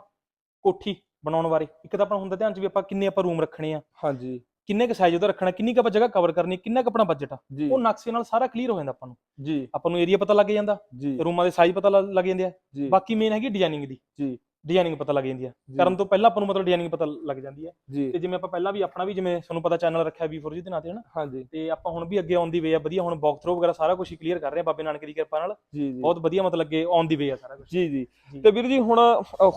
ਕੋਠੀ ਬਣਾਉਣ ਬਾਰੇ। ਇੱਕ ਤਾਂ ਆਪਣਾ ਹੁੰਦਾ ਧਿਆਨ ਚ ਵੀ ਆਪਾਂ ਕਿੰਨੇ ਆਪਾਂ ਰੂਮ ਰੱਖਣੇ ਆ। ਹਾਂਜੀ। ਕਿੰਨੇ ਕੁ ਸਾਈਜ਼ ਉਹਦਾ ਰੱਖਣਾ ਕਿੰਨੀ ਕੁ ਆਪਾਂ ਜਗ੍ਹਾ ਕਵਰ ਕਰਨੀ ਕਿੰਨਾ ਕੁ ਆਪਣਾ ਬਜਟ ਆ। ਉਹ ਨਕਸ਼ੇ ਨਾਲ ਸਾਰਾ ਕਲੀਅਰ ਹੋ ਜਾਂਦਾ ਆਪਾਂ ਨੂੰ। ਜੀ। ਆਪਾਂ ਨੂੰ ਏਰੀਆ ਪਤਾ ਲੱਗ ਜਾਂਦਾ। ਜੀ। ਰੂਮਾਂ ਦੇ ਸਾਈਜ਼ ਪਤਾ ਲੱਗ ਲੱਗ ਜਾਂਦੇ ਆ। ਜੀ। ਬਾਕੀ ਮੇਨ ਹੈਗੀ ਡਿਜ਼ਾਈਨਿੰਗ ਦੀ। ਜੀ। ਡਿਜ਼ਾਈਨਿੰਗ ਪਤਾ ਲੱਗ ਜਾਂਦੀ ਆ। ਕਰਨ ਤੋਂ ਪਹਿਲਾਂ ਆਪਾਂ ਨੂੰ ਮਤਲਬ ਡਿਜ਼ਾਈਨਿੰਗ ਪਤਾ ਲੱਗ ਜਾਂਦੀ ਜੀ। ਤੇ ਜਿਵੇਂ ਆਪਾਂ ਪਹਿਲਾਂ ਵੀ ਆਪਣਾ ਵੀ ਜਿਵੇਂ ਤੁਹਾਨੂੰ ਪਤਾ ਚੈਨਲ ਰੱਖਿਆ V4G ਦੇ ਨਾਂ ਤੇ ਹਨਾ? ਹਾਂਜੀ। ਤੇ ਆਪਾਂ ਹੁਣ ਵੀ ਅੱਗੇ ਆਨ ਦੀ ਵੇ ਆ ਵਧੀਆ ਹੁਣ ਬੌਕ ਥਰੋ ਵਗੈਰਾ ਸਾਰਾ ਕੁਝ ਹੀ ਕਲੀਅਰ ਕਰ ਰਹੇ ਆ ਬਾਬੇ ਨਾਨਕ ਦੀ ਕਿਰਪਾ ਨਾਲ। ਬਹੁਤ ਵਧੀਆ ਮਤਲਬ ਅੱਗੇ ਆਨ ਦੀ ਵੇ ਆ ਸਾਰਾ ਕੁਝ ਜੀ ਜੀ। ਤੇ ਵੀਰ ਜੀ ਹੁਣ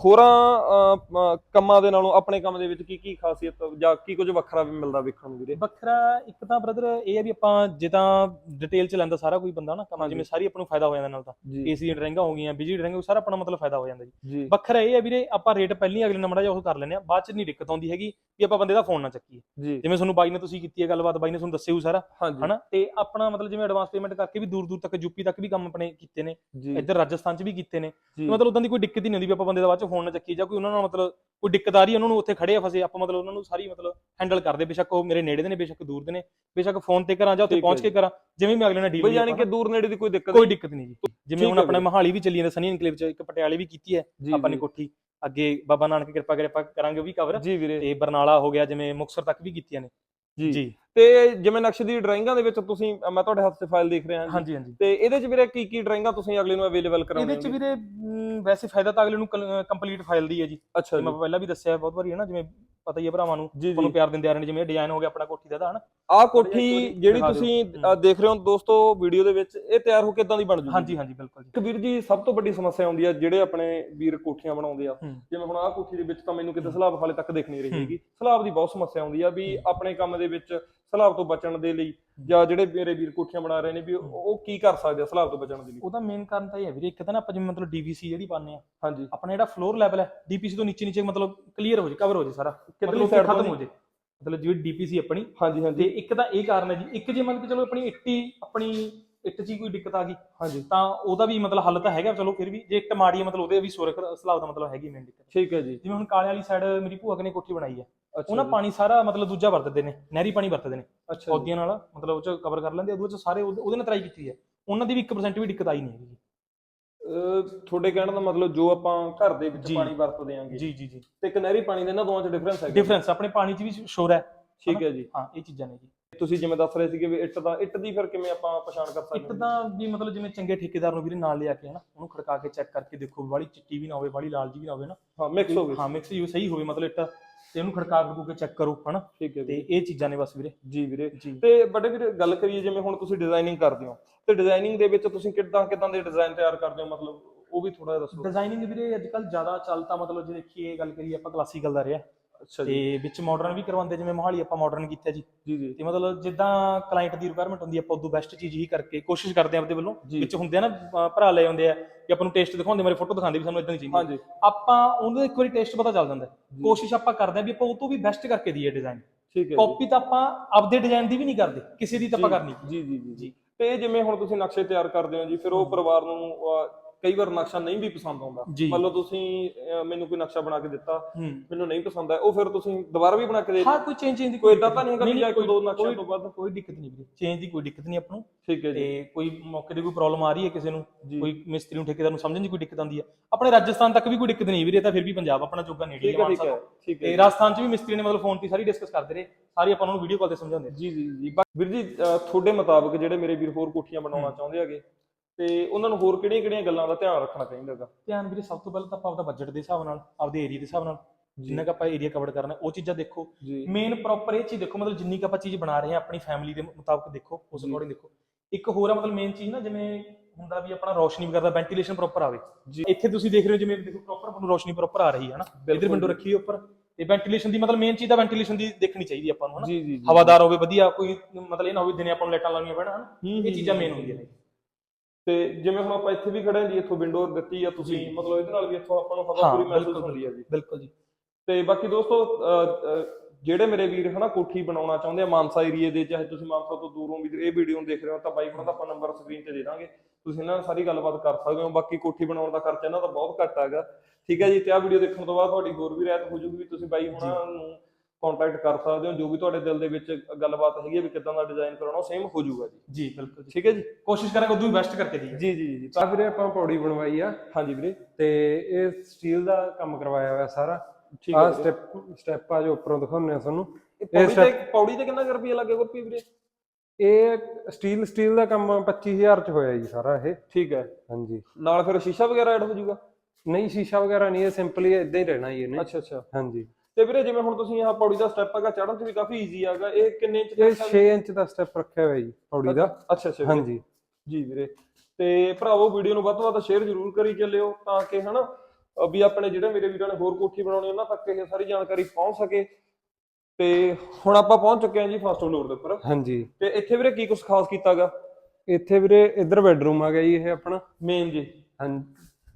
ਹੋਰਾਂ ਕੰਮਾਂ ਦੇ ਨਾਲੋਂ ਆਪਣੇ ਕੰਮ ਦੇ ਵਿੱਚ ਕੀ ਕੀ ਖਾਸੀਅਤ ਜਾਂ ਕੀ ਕੁਝ ਵੱਖਰਾ ਵੀ ਮਿਲਦਾ ਵੇਖਣ ਨੂੰ ਵੀਰੇ? ਵੱਖਰਾ ਇੱਕ ਤਾਂ ਬ੍ਰਦਰ ਇਹ ਆ ਵੀ ਆਪਾਂ ਜੇ ਤਾਂ ਡਿਟੇਲ ਚ ਲੈਂਦਾ ਸਾਰਾ ਕੋਈ ਬੰਦਾ ਨਾ ਕੰਮ। ਜਿਵੇਂ ਸਾਰੀ ਆਪਾਂ ਨੂੰ ਫਾਇਦਾ ਹੋ ਜਾਂਦਾ ਨਾਲ ਤਾਂ। ਏਸੀ ਦੀਆਂ ਡਰਾਇੰਗਾਂ ਹੋ ਗਈਆਂ ਬਿਜਲੀ ਡਰਾਇੰਗਾਂ ਸਾਰਾ ਆਪਣਾ ਮਤਲਬ ਫਾਇਦਾ ਹੋ ਜਾਂਦਾ ਜੀ। ਵੱਖਰਾ ਇਹ ਆ ਵੀਰੇ ਆਪਾਂ ਰੇਟ ਪਹਿਲੀ ਅਗਲੇ ਨੰਬਰ ਜਾ ਉਹ ਕਰ ਲੈਂਦੇ ਆ ਬਾਅਦ ਚ ਨਹੀਂ ਦਿੱਕਤ ਆਉਂਦੀ ਹੈਗੀ ਵੀ ਆਪਾਂ ਬੰਦੇ ਦਾ ਫੋਨ ਨਾ ਚੱਕੀਏ। ਜਿਵੇਂ ਤੁਹਾਨੂੰ ਬਾਈ ਨੇ ਤੁਸੀਂ ਕੀਤੀ ਹੈ ਗੱਲਬਾਤ ਬਾਈ ਨੇ ਤੁਹਾਨੂੰ ਦੱਸਿਆ ਸਾਰਾ ਹਨਾ? ਤੇ ਆਪਣਾ ਮਤਲਬ ਜਿਵੇਂ ਐਡਵਾਂਸ ਪੇਮੈਂਟ ਕਰਕੇ ਵੀ ਦੂਰ ਦੂਰ ਤੱਕ ਯੂਪੀ ਤੱਕ ਵੀ ਕੰਮ ਆਪਣੇ ਕੀਤੇ ਨੇ ਇੱਧਰ ਰਾਜਸਥਾਨ ਚ ਵੀ ਕੀਤੇ ਨੇ। ਮਤਲਬ ਉਦਾਂ ਦੀ ਕੋਈ ਦਿੱਕਤ ਹੀ ਨਹੀਂ ਹੁੰਦੀ ਵੀ ਆਪਾਂ ਬੰਦੇ ਦਾ ਬਾਅਦ ਚ ਫੋਨ ਨਾ ਚੱਕੀ ਜਾਂ ਕੋਈ ਉਹਨਾਂ ਨਾਲ ਮਤਲਬ ਕੋਈ ਦਿੱਕਤ ਆ ਰਹੀ ਉਹਨਾਂ ਨੂੰ ਉੱਥੇ ਖੜੇ ਆ ਫਸੇ ਆਪਾਂ ਮਤਲਬ ਉਹਨਾਂ ਨੂੰ ਸਾਰੀ ਮਤਲਬ ਹੈਂਡਲ ਕਰਦੇ ਬੇਸ਼ੱਕ ਉਹ ਮੇਰੇ ਨੇੜੇ ਦੇ ਨੇ ਬੇਸ਼ੱਕ ਦੂਰ ਦੇ ਨੇ ਬੇਸ਼ੱਕ ਫੋਨ ਤੇ ਕਰਾਂ ਜਾਂ ਉੱਥੇ ਪਹੁੰਚ ਕੇ ਕਰਾਂ ਜਿਵੇਂ ਮੈਂ ਅਗਲੇ ਨਾਲ ਡੀਲ ਯਾਨੀ ਕਿ ਦੂਰ ਨੇੜੇ ਦੀ ਕੋਈ ਦਿੱਕਤ ਕੋਈ ਦਿੱਕਤ ਨਹੀਂ ਜੀ। ਜਿਵੇਂ ਹੁਣ ਆਪਣੇ। ਮਹਾਲੀ ਵੀ ਚੱਲੀ ਜਾਂਦਾ ਸਨੀ ਇਨਕਲੇਵ ਚ ਇੱਕ ਪਟਿਆਲੇ ਵੀ ਕੀਤੀ ਹੈ ਆਪਾਂ ਨੇ ਜੀ। ਕੋਠੀ ਅੱਗੇ ਬਾਬਾ ਨਾਨਕ ਕਿਰਪਾ ਕਰੇ ਆਪਾਂ ਕਰਾਂਗੇ ਉਹ ਵੀ ਕਵਰ ਜੀ ਵੀਰੇ। ਤੇ ਬਰਨਾਲਾ ਹੋ ਗਿਆ ਜਿਵੇਂ ਮੁਕਤਸਰ ਤੱਕ ਵੀ ਕੀਤੀਆਂ ਨੇ। ਜੀ। ਜੀ। ਤੇ ਜਿਵੇਂ ਨਕਸ਼ੇ ਦੀ ਡਰਾਇੰਗਾਂ ਦੇ ਵਿੱਚ ਤੁਸੀਂ ਮੈਂ ਤੁਹਾਡੇ ਹੱਥ 'ਚ ਫਾਈਲ ਦੇਖ ਰਿਹਾ ਹਾਂ ਜੀ। ਹਾਂਜੀ ਹਾਂਜੀ। ਤੇ ਇਹਦੇ 'ਚ ਵੀਰੇ ਕੀ ਕੀ ਡਰਾਇੰਗਾਂ ਤੁਸੀਂ ਅਗਲੇ ਨੂੰ ਅਵੇਲੇਬਲ ਕਰਾਉਂਦੇ ਇਹਦੇ ਚ ਵੀਰੇ ਮ, ਵੈਸੇ ਫਾਇਦਾ ਤਾਂ ਅਗਲੇ ਨੂੰ ਕੰਪਲੀਟ ਫਾਈਲ ਦੀ ਹੈ ਜੀ। ਅੱਛਾ ਆਪਾਂ ਪਹਿਲਾਂ ਵੀ ਦੱਸਿਆ ਬਹੁਤ ਵਾਰੀ ਹੈ ਨਾ ਜਿਵੇਂ ਪਤਾ ਹੀ ਹੈ ਭਰਾਵਾਂ ਨੂੰ ਤੁਹਾਨੂੰ ਪਿਆਰ ਦਿੰਦੇ ਆ ਰਹੇ ਨੇ ਜਿਵੇਂ ਡਿਜ਼ਾਈਨ ਹੋ ਗਿਆ ਆਪਣਾ ਕੋਠੀ ਦਾ ਦਾ ਹਨਾ ਆਹ ਕੋਠੀ ਜਿਹੜੀ। ਤੁਸੀਂ ਦੇਖ ਰਹੇ ਹੋ ਦੋਸਤੋ ਵੀਡੀਓ ਦੇ ਵਿੱਚ ਇਹ ਤਿਆਰ ਹੋ ਕੇ ਇਦਾਂ ਦੀ ਬਣ ਜੂਗੀ। ਹਾਂਜੀ ਹਾਂਜੀ ਬਿਲਕੁਲ ਜੀ। ਇੱਕ ਵੀਰ ਜੀ ਸਭ ਤੋਂ ਵੱਡੀ ਸਮੱਸਿਆ ਆਉਂਦੀ ਆ ਜਿਹੜੇ ਆਪਣੇ ਵੀਰ ਕੋਠੀਆਂ ਬਣਾਉਂਦੇ ਆ। ਜਿਵੇਂ ਹੁਣ ਆਹ ਕੋਠੀ ਦੇ ਵਿੱਚ ਤਾਂ ਮੈਨੂੰ ਕਿਤੇ ਸਲਾਬ ਹਾਲੇ ਤੱਕ ਦਿਖ ਨਹੀਂ ਰਹੀ। ਹੈਗੀ। ਸਲਾਬ ਦੀ ਬਹੁਤ ਸਮੱਸਿਆ ਆਉਂਦੀ ਆ ਵੀ ਆਪਣੇ ਕੰਮ ਦੇ ਵਿੱਚ ਸਲਾਬ ਤੋਂ ਬਚਣ ਦੇ ਲਈ ਜਾਂ ਜਿਹੜੇ ਮੇਰੇ ਵੀਰ ਕੋਠੀਆਂ ਬਣਾ ਰਹੇ ਨੇ ਵੀ ਉਹ ਉਹ ਕੀ ਕਰ ਸਕਦੇ ਆ ਸਲਾਬ ਤੋਂ ਬਚਣ ਦੇ ਲਈ? ਉਹਦਾ ਮੇਨ ਕਾਰਨ ਤਾਂ ਇਹ ਹੈ ਵੀਰੇ ਇੱਕ ਤਾਂ ਨਾ ਆਪਾਂ ਜਿਵੇਂ ਮਤਲਬ ਡੀਵੀਸੀ ਜਿਹੜੀ ਪਾਉਂਦੇ ਆ ਹਾਂਜੀ। ਆਪਣਾ ਜਿਹੜਾ ਫਲੋਰ ਲੈਵਲ ਹੈ ਡੀਪੀਸੀ ਤੋਂ ਨੀਚੇ ਨੀਚੇ ਮਤਲਬ ਕਲੀਅਰ ਹੋ ਜੇ ਕਵਰ ਹੋ ਜੇ ਸਾਰਾ। ਮਤਲਬ ਸਾਈਡ ਖਤਮ ਤੋਂ ਹੋ ਜੇ। ਮਤਲਬ ਜਿਵੇਂ ਡੀਪੀਸੀ ਆਪਣੀ ਹਾਂਜੀ ਤੇ ਹਾਂਜੀ ਇੱਕ ਤਾਂ ਇਹ ਕਾਰਨ ਹੈ ਜੀ ਇੱਕ ਜੇ ਮੰਨ ਕੇ ਚਲੋ ਆਪਣੀ ਇੱਟੀ ਆਪਣੀ ਇੱਟ 'ਚ ਹੀ ਕੋਈ ਦਿੱਕਤ ਆ ਗਈ ਹਾਂਜੀ। ਤਾਂ ਉਹਦਾ ਵੀ ਮਤਲਬ ਹੱਲ ਤਾਂ ਹੈਗਾ ਚਲੋ ਫਿਰ ਵੀ ਜੇ ਇੱਟ ਮਾੜੀ ਹੈ ਮਤਲਬ ਉਹਦੇ ਵੀ ਸੁਰਖ ਸਲਾਬ ਦਾ ਮਤਲਬ ਹੈਗੀ ਮੇਨ ਦਿੱਕਤ। ਠੀਕ ਹੈ ਜੀ। ਜਿਵੇਂ ਹੁਣ ਕਾਲੇ ਵਾਲੀ ਸਾਈਡ ਮੇਰੀ ਭੂਆ ਨੇ ਕੋਠੀ ਬਣਾਈ ਹੈ ਉਹਨਾਂ। ਪਾਣੀ ਸਾਰਾ ਮਤਲਬ ਦੂਜਾ ਵਰਤਦੇ ਨੇ ਨਹਿਰੀ ਪਾਣੀ ਵਰਤਦੇ ਨੇ। ਪੌਦੀਆਂ ਨਾਲ ਮਤਲਬ ਉਹ ਚ ਕਵਰ ਕਰ ਲੈਂਦੇ ਉਹਦੇ ਚ ਸਾਰੇ ਉਹਦੇ ਨਾਲ ਤਰਾਈ ਕੀਤੀ ਹੈ ਉਹਨਾਂ ਦੀ ਵੀ 1% ਵੀ ਦਿੱਕਤ ਆਈ ਨਹੀਂ ਹੈਗੀ। ਤੁਹਾਡੇ ਕਹਿਣ ਦਾ ਮਤਲਬ ਜੋ ਆਪਾਂ ਘਰ ਦੇ ਵਿੱਚ। ਪਾਣੀ ਵਰਤਦੇ ਆਂਗੇ ਜੀ ਜੀ ਜੀ। ਤੇ ਕਨਹਿਰੀ ਪਾਣੀ ਦੇ ਇਹਨਾਂ ਦੋਵਾਂ 'ਚ ਡਿਫਰੈਂਸ ਹੈਗਾ ਡਿਫਰੈਂਸ ਆਪਣੇ ਪਾਣੀ ਚ ਵੀ ਸ਼ੋਰ ਹੈ। ਠੀਕ ਹੈ ਜੀ। ਹਾਂ ਇਹ ਚੀਜ਼ਾਂ ਨੇ ਜੀ। ਤੁਸੀਂ ਜਿਵੇਂ ਦੱਸ ਰਹੇ ਸੀਗੇ ਵੀ ਇੱਟ ਦਾ ਇੱਟ ਦੀ ਫਿਰ ਕਿਵੇਂ ਆਪਾਂ ਪਛਾਣ ਕਰ ਸਕਦੇ ਇੱਕ ਤਾਂ ਵੀ ਮਤਲਬ ਜਿਵੇਂ ਚੰਗੇ ਠੇਕੇਦਾਰ ਨੂੰ ਵੀਰੇ ਨਾਲ ਲਿਆ ਕੇ ਹਨਾ ਉਹਨੂੰ ਖੜਕਾ ਕੇ ਚੈੱਕ ਕਰਕੇ ਦੇਖੋ ਵਾਲੀ ਚਿੱਟੀ ਵੀ ਨਾ ਹੋਵੇ ਵਾਲੀ ਲਾਲ ਜੀ ਵੀ ਨਾ ਹੋਵੇ ਨਾ ਹਾਂ ਮਿਕਸ ਹੋਵੇ ਹਾਂ ਮਿਕਸ ਯੂ ਸਹੀ ਹੋਵੇ ਮਤਲਬ ਇੱਟ ਤੇ ਉਹਨੂੰ ਖੜਕਾ ਖੜਕੂ ਕੇ ਚੈੱਕ ਕਰੋ ਹਨਾ। ਠੀਕ ਹੈ ਤੇ ਵੀਰੇ ਇਹ ਚੀਜ਼ਾਂ ਨੇ ਬਸ ਵੀਰੇ। ਜੀ ਵੀਰੇ। ਜੀ। ਤੇ ਵੱਡੇ ਵੀਰੇ ਗੱਲ ਕਰੀਏ ਜਿਵੇਂ ਹੁਣ ਤੁਸੀਂ ਡਿਜ਼ਾਈਨਿੰਗ ਕਰਦੇ ਹੋ ਤੇ ਡਿਜ਼ਾਈਨਿੰਗ ਦੇ ਵਿੱਚ ਤੁਸੀਂ ਕਿੱਦਾਂ ਕਿੱਦਾਂ ਦੇ ਡਿਜ਼ਾਈਨ ਤਿਆਰ ਕਰਦੇ ਹੋ? ਮਤਲਬ ਉਹ ਵੀ ਥੋੜਾ ਦੱਸੋ। ਡਿਜ਼ਾਈਨਿੰਗ ਵੀਰੇ ਅੱਜ ਕੱਲ ਜ਼ਿਆਦਾ ਚੱਲਤਾ ਮਤਲਬ ਜੇ ਦੇਖੀਏ ਗੱਲ ਕਰੀਏ ਆਪਾਂ ਕਲਾਸੀਕਲ ਦਾ ਰਿਹਾ। ਅੱਛਾ ਜੀ। ਤੇ ਵਿੱਚ ਮਾਡਰਨ ਵੀ ਕਰਵਾਉਂਦੇ ਜਿਵੇਂ ਮੋਹਾਲੀ ਆਪਾਂ ਮਾਡਰਨ ਕੀਤਾ ਜੀ। ਜੀ ਜੀ। ਤੇ ਮਤਲਬ ਜਿੱਦਾਂ ਕਲਾਇੰਟ ਦੀ ਰਿਕੁਆਇਰਮੈਂਟ ਹੁੰਦੀ ਆ ਆਪਾਂ ਉਦੋਂ ਬੈਸਟ ਚੀਜ਼ ਹੀ ਕਰਕੇ ਕੋਸ਼ਿਸ਼ ਕਰਦੇ ਆ ਆਪਦੇ ਵੱਲੋਂ। ਵਿੱਚ ਹੁੰਦੇ ਆ ਨਾ ਭਰਾ ਲੈ ਆਉਂਦੇ ਆ ਕਿ ਆਪਾਂ ਨੂੰ ਟੇਸਟ ਦਿਖਾਉਂਦੇ ਮੇਰੇ ਫੋਟੋ ਦਿਖਾਉਂਦੇ ਵੀ ਸਾਨੂੰ ਇਦਾਂ ਦੀ ਚਾਹੀਦੀ ਹਾਂਜੀ। ਆਪਾਂ ਉਹਨੂੰ ਇੱਕ ਵਾਰੀ ਟੇਸਟ ਪਤਾ ਚੱਲ ਜਾਂਦਾ। ਹੈ। ਕੋਸ਼ਿਸ਼ ਆਪਾਂ ਕਰਦੇ ਆ ਵੀ ਆਪਾਂ ਉਹ ਤੋਂ ਵੀ ਬੈਸਟ ਕਰਕੇ ਦਈਏ ਡਿਜ਼ਾਈਨ ਠੀਕ ਹੈ। ਕਾਪੀ ਤਾਂ ਆਪਾਂ ਆਪਦੇ ਡਿਜ਼ਾਈਨ ਦੀ ਵੀ ਨਹੀਂ ਕਰਦੇ ਕਿਸੇ ਦੀ ਤਾਂ ਆਪਾਂ ਕਰਨੀ। ਜੀ ਜੀ ਜੀ ਜੀ। ਤੇ ਜਿਵੇਂ ਹੁਣ ਤੁਸੀਂ ਨਕਸ਼ੇ ਤਿਆਰ ਕਰਦੇ ਹੋ ਜੀ ਫਿਰ ਉਹ ਪਰਿਵਾਰ ਨੂੰ ਅਹ, ਕਈ ਵਾਰ ਨਕਸ਼ਾ ਨਹੀਂ ਵੀ ਪਸੰਦ ਆਉਂਦਾ। ਜੀ। ਮੰਨ ਲਓ ਤੁਸੀਂ ਅਹ, ਮੈਨੂੰ ਕੋਈ ਨਕਸ਼ਾ ਬਣਾ ਕੇ ਦਿੱਤਾ ਹੂੰ। ਮੈਨੂੰ ਨਹੀਂ ਪਸੰਦ ਆਇਆ ਉਹ ਫਿਰ ਤੁਸੀਂ ਦੁਬਾਰਾ ਵੀ ਬਣਾ ਕੇ ਦੇ ਹਾਂ ਕੋਈ ਚੇਂਜ ਦੀ ਕੋਈ ਏਦਾਂ ਤਾਂ ਨਹੀਂ ਹੈਗਾ ਵੀ ਜਾਂ ਕੋਈ- ਦੋ ਨਕਸ਼ਿਆਂ ਤੋਂ ਵੱਧ। ਕੋਈ ਦਿੱਕਤ ਨਹੀਂ ਵੀਰੇ ਚੇਂਜ ਦੀ ਕੋਈ ਦਿੱਕਤ ਨਹੀਂ ਆਪਾਂ ਨੂੰ। ਠੀਕ ਹੈ ਜੀ। ਤੇ ਕੋਈ ਮੌਕੇ ਦੀ ਕੋਈ ਪ੍ਰੋਬਲਮ ਆ ਰਹੀ ਹੈ ਕਿਸੇ ਨੂੰ ਜੀ। ਕੋਈ ਮਿਸਤਰੀ ਨੂੰ ਠੇਕੇਦਾਰ ਨੂੰ ਸਮਝਣ ਦੀ ਕੋਈ ਦਿੱਕਤ ਆਉਂਦੀ ਹੈ। ਆਪਣੇ ਰਾਜਸਥਾਨ ਤੱਕ ਵੀ ਕੋਈ ਦਿੱਕਤ ਨਹੀਂ ਵੀਰੇ ਇਹ ਤਾਂ ਫਿਰ ਵੀ ਪੰਜਾਬ ਆਪਣਾ ਜੋਗਾ ਨੇੜੇ ਠੀਕ ਹੈ ਠੀਕ ਤੋਂ। ਠੀਕ ਹੈ। ਤੇ ਰਾਜਸਥਾਨ ਚ ਵੀ ਮਿਸਤਰੀ ਨੇ ਮਤਲਬ ਫੋਨ ਤੇ ਸਾਰੀ ਡਿਸਕਸ ਕਰਦੇ ਰਹੇ ਸਾਰੀ ਆਪਾਂ ਨੂੰ ਵੀਡੀਓ ਕਾਲ ਤੇ ਸਮਝਾਉਂਦੇ ਜੀ ਜੀ ਜੀ। ਬਾ- ਵੀਰ ਜੀ ਅਹ, ਤੁਹਾਡੇ ਮੁਤਾਬਕ ਜਿਹੜੇ ਮੇਰੇ ਵੀਰ ਹੋਰ ਕੋਠੀਆਂ ਬਣਾਉਣਾ ਚਾਹੁੰਦੇ ਹੈਗੇ ਤੇ ਉਹਨਾਂ ਨੂੰ ਹੋਰ ਕਿਹੜੀਆਂ-ਕਿਹੜੀਆਂ ਗੱਲਾਂ ਦਾ ਧਿਆਨ ਰੱਖਣਾ ਚਾਹੀਦਾ ਹੈਗਾ? ਧਿਆਨ ਵੀਰੇ ਸਭ ਤੋਂ ਪਹਿਲਾਂ ਤਾਂ ਆਪਾਂ ਆਪਦਾ ਬਜਟ ਦੇ ਹਿਸਾਬ ਨਾਲ ਆਪਦੇ ਏਰੀਆ ਦੇ ਹਿਸਾਬ ਨਾਲ ਜਿੰਨਾ ਕੁ ਆਪਾਂ ਏਰੀਆ ਕਵਰ ਕਰਨਾ ਉਹ ਚੀਜ਼ਾਂ ਦੇਖੋ। ਮੇਨ ਪ੍ਰੋਪਰ ਇਹ ਚੀਜ਼ ਦੇਖੋ ਮਤਲਬ ਜਿੰਨੀ ਕੁ ਆਪਾਂ ਚੀਜ਼ ਬਣਾ ਰਹੇ ਹਾਂ ਆਪਣੀ ਫੈਮਿਲੀ ਦੇ ਮੁਤਾਬਕ ਦੇਖੋ ਉਸ। ਅਕੋਰਡਿੰਗ ਦੇਖੋ। ਇੱਕ ਹੋਰ ਆ ਮਤਲਬ ਮੇਨ ਚੀਜ਼ ਨਾ ਜਿਵੇਂ ਹੁੰਦਾ ਵੀ ਆਪਣਾ ਰੋਸ਼ਨੀ ਵਗੈਰਾ ਦਾ ਵੈਂਟੀਲੇਸ਼ਨ ਪ੍ਰੋਪਰ ਆਵੇ। ਜੀ। ਇੱਥੇ ਤੁਸੀਂ ਦੇਖ ਰਹੇ ਹੋ ਜਿਵੇਂ ਦੇਖੋ ਪ੍ਰੋਪਰ ਆਪਾਂ ਨੂੰ ਰੋਸ਼ਨੀ ਪ੍ਰੋਪਰ ਆ ਰਹੀ ਹੈ ਨਾ। ਇਧਰ ਵਿੰਡੋ। ਰੱਖੀ ਹੈ ਉੱਪਰ। ਤੇ ਵੈਂਟੀਲੇਸ਼ਨ ਦੀ ਮਤਲਬ ਮੇਨ ਚੀਜ਼ ਤਾਂ ਵੈਂਟੀਲੇਸ਼ਨ ਦੀ ਦੇਖਣੀ ਚਾਹੀਦੀ ਆਪਾਂ ਨੂੰ ਹਨਾ। ਹਵਾਦਾਰ ਹੋਵੇ ਵਧੀਆ ਕੋਈ ਮਤਲਬ ਇਹ ਨਾ ਹੋਵੇ ਦਿਨੇ ਆਪਾਂ ਨੂੰ ਲਾਈਟਾਂ ਲਾਉਣੀਆਂ ਪੈਣ ਹਨਾ। ਇਹ ਚੀਜ਼ਾਂ ਮੇਨ। ਹੁੰਦੀਆਂ ਨੇ। ਤੇ ਜਿਵੇਂ ਹੁਣ ਆਪਾਂ ਇੱਥੇ ਵੀ ਖੜੇ ਹਾਂ ਜੀ ਇੱਥੋਂ ਵਿੰਡੋ ਦਿੱਤੀ ਆ ਤੁਸੀਂ। ਮਤਲਬ ਇਹਦੇ ਨਾਲ ਵੀ ਇੱਥੋਂ ਆਪਾਂ ਨੂੰ ਹਾਂ ਪੂਰੀ ਮਹਿਸੂਸ ਹੁੰਦੀ ਆ ਜੀ। ਬਿਲਕੁਲ ਜੀ। ਤੇ ਬਾਕੀ ਦੋਸਤੋ ਜਿਹੜੇ ਮੇਰੇ ਵੀਰ ਹਨਾ ਕੋਠੀ ਬਣਾਉਣਾ ਚਾਹੁੰਦੇ ਆ ਮਾਨਸਾ ਏਰੀਏ ਦੇ ਚਾਹੇ ਤੁਸੀਂ ਮਾਨਸਾ ਤੋਂ ਦੂਰੋਂ ਵੀ ਇਹ ਵੀਡੀਓ ਨੂੰ ਦੇਖ ਰਹੇ ਹੋ ਤਾਂ ਬਾਈ ਉਹਨਾਂ ਦਾ ਆਪਾਂ ਨੰਬਰ ਸਕਰੀਨ ਤੇ ਦੇ ਦਾਂਗੇ। ਤੁਸੀਂ ਇਹਨਾਂ ਨਾਲ ਸਾਰੀ ਗੱਲਬਾਤ ਕਰ ਸਕਦੇ ਹੋ ਬਾਕੀ ਕੋਠੀ ਬਣਾਉਣ ਦਾ ਖਰਚਾ ਇਹਨਾਂ ਦਾ ਬਹੁਤ ਘੱਟ ਹੈਗਾ। ਠੀਕ ਹੈ ਜੀ ਤੇ ਆਹ ਵੀਡੀਓ ਦੇਖਣ ਤੋਂ ਬਾਅਦ ਤੁਹਾਡੀ ਹੋਰ ਵੀ ਰਾਇਤ ਹੋ ਜੂਗੀ ਵੀ ਤੁਸੀਂ ਬਾਈ ਹੁਣਾਂ ਨੂੰ ਕੰਟੈਕਟ ਕਰ ਸਕਦੇ ਹੋ ਜੋ ਵੀ ਤੁਹਾਡੇ ਦਿਲ ਦੇ ਵਿੱਚ ਗੱਲਬਾਤ ਹੈਗੀ ਹੈ ਵੀ ਕਿੱਦਾਂ ਦਾ ਡਿਜ਼ਾਈਨ ਕਰਾਉਣਾ ਸੇਮ ਹੋ ਜਾਊਗਾ ਜੀ। ਜੀ ਬਿਲਕੁਲ ਜੀ। ਠੀਕ ਹੈ ਜੀ? ਕੋਸ਼ਿਸ਼ ਕਰਾਂਗੇ ਉਦੋਂ ਵੀ ਬੈਸਟ ਕਰਕੇ ਜੀ ਜੀ ਜੀ। ਤਾਂ ਵੀਰੇ ਆਪਾਂ ਪੌੜੀ ਬਣਵਾਈ ਆ। ਹਾਂਜੀ ਵੀਰੇ। ਤੇ ਇਹ ਸਟੀਲ ਦਾ ਕੰਮ ਕਰਵਾਇਆ ਹੋਇਆ ਸਾਰਾ। ਠੀਕ ਆ ਹੈ ਵੀਰੇ। ਸਟੈਪ ਸਟੈਪ ਆ ਜੋ ਉੱਪਰੋਂ ਦਿਖਾਉਂਦੇ ਆ ਤੁਹਾਨੂੰ। ਇਹ ਪੌੜੀ ਤੇ ਪੌੜੀ ਤੇ ਕਿੰਨਾ ਰੁਪਈਆ ਲੱਗੇ ਗੁਰਪੀ ਵੀਰੇ? ਇਹ ਸਟੀਲ ਸਟੀਲ ਦਾ ਕੰਮ 25000 ਚ ਹੋਇਆ ਜੀ ਸਾਰਾ ਇਹ। ਠੀਕ ਹੈ। ਹਾਂਜੀ। ਨਾਲ ਫਿਰ ਸ਼ੀਸ਼ਾ ਵਗੈਰਾ ਐਡ ਹੋ ਜਾਊਗਾ ਨਹੀਂ ਸ਼ੀਸ਼ਾ ਵਗੈਰਾ ਨਹੀਂ ਇਹ ਸਿੰਪਲੀ ਇਦਾਂ ਹੀ ਰਹਿਣਾ ਜੀ ਇਹਨੇ। ਅੱਛਾ ਅੱਛਾ। ਹਾਂਜੀ। ਤੇ ਵੀਰੇ ਜਿਵੇਂ ਹੁਣ ਤੁਸੀਂ ਆਹ ਪੌੜੀ ਦਾ ਸਟੈਪ ਹੈਗਾ ਚੜ੍ਹਨ 'ਚ ਵੀ ਕਾਫੀ ਈਜ਼ੀ ਹੈਗਾ। ਇਹ ਕਿੰਨੇ ਇੰਚ ਇਹ 6 ਇੰਚ ਦਾ ਸਟੈਪ ਰੱਖਿਆ ਹੋਇਆ ਜੀ ਪੌੜੀ ਦਾ। ਅੱਛਾ ਅੱਛਾ ਵੀਰੇ। ਹਾਂਜੀ। ਜੀ ਵੀਰੇ। ਤੇ ਭਰਾਵੋ ਵੀਡੀਓ ਨੂੰ ਵੱਧ ਤੋਂ ਵੱਧ ਸ਼ੇਅਰ ਜ਼ਰੂਰ ਕਰੀ ਚੱਲਿਓ ਤਾਂ ਕਿ ਹਨਾ ਅਹ ਵੀ ਆਪਣੇ ਜਿਹੜੇ ਮੇਰੇ ਵੀਰਾਂ ਨੇ ਹੋਰ ਕੋਠੀ ਬਣਾਉਣੀ ਉਹਨਾਂ ਤੱਕ ਇਹ ਸਾਰੀ ਜਾਣਕਾਰੀ ਪਹੁੰਚ ਸਕੇ। ਤੇ ਹੁਣ ਆਪਾਂ ਪਹੁੰਚ ਚੁੱਕੇ ਹਾਂ ਜੀ ਫਸਟ ਫਲੋਰ ਦੇ ਉੱਪਰ। ਹਾਂਜੀ। ਤੇ ਇੱਥੇ ਵੀਰੇ ਕੀ ਕੁਝ ਖਾਸ ਕੀਤਾਗਾ? ਇੱਥੇ ਵੀਰੇ ਇੱਧਰ ਬੈੱਡਰੂਮ ਆ ਗਿਆ ਜੀ ਇਹ ਆਪਣਾ। ਮੇਨ ਜੀ। ਹਾਂਜੀ।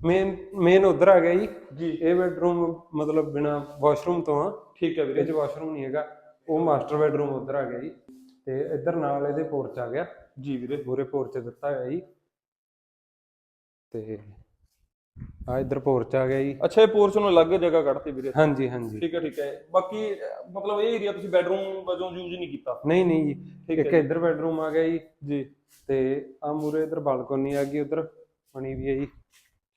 ਮੇਨ ਮੇਨ ਉਧਰ ਆ ਗਿਆ ਜੀ। ਜੀ। ਇਹ ਬੈੱਡਰੂਮ ਮਤਲਬ ਬਿਨਾ ਵਾਸ਼ਰੂਮ ਤੋਂ ਆ। ਠੀਕ ਹੈ ਇਹ ਵੀਰੇ ਚ ਵਾਸ਼ਰੂਮ ਨਹੀਂ ਹੈਗਾ। ਉਹ ਮਾਸਟਰ ਬੈੱਡਰੂਮ ਉਧਰ ਆ ਗਿਆ ਜੀ। ਤੇ ਇੱਧਰ ਨਾਲ ਇਹਦੇ ਪੋਰਚ ਆ ਗਿਆ। ਜੀ ਵੀਰੇ। ਪੂਰੇ ਪੋਰਚ ਦਿੱਤਾ ਹੋਇਆ ਜੀ। ਤੇ ਆ ਇੱਧਰ ਪੋਰਚ ਆ ਗਿਆ ਜੀ। ਅੱਛਾ ਇਹ ਪੋਰਚ ਨੂੰ ਅਲੱਗ ਜਗ੍ਹਾ ਕੱਢਤੀ ਵੀਰੇ। ਹਾਂਜੀ ਹਾਂਜੀ। ਠੀਕ ਹੈ ਠੀਕ ਹੈ। ਬਾਕੀ ਅਹ, ਮਤਲਬ ਇਹ ਏਰੀਆ ਤੁਸੀਂ ਬੈਡਰੂਮ ਵਜੋਂ ਯੂਜ਼ ਨਹੀਂ ਕੀਤਾ। ਨਹੀਂ ਨਹੀਂ ਜੀ। ਠੀਕ ਇੱਕ ਹੈ ਇੱਧਰ ਬੈੱਡਰੂਮ ਆ ਗਿਆ ਜੀ। ਜੀ। ਤੇ ਆ ਮੂਰੇ ਇੱਧਰ ਬਾਲਕੋਨੀ ਆ ਗਈ ਉਧਰ। ਬਣੀ ਵੀ ਹੈ ਜੀ।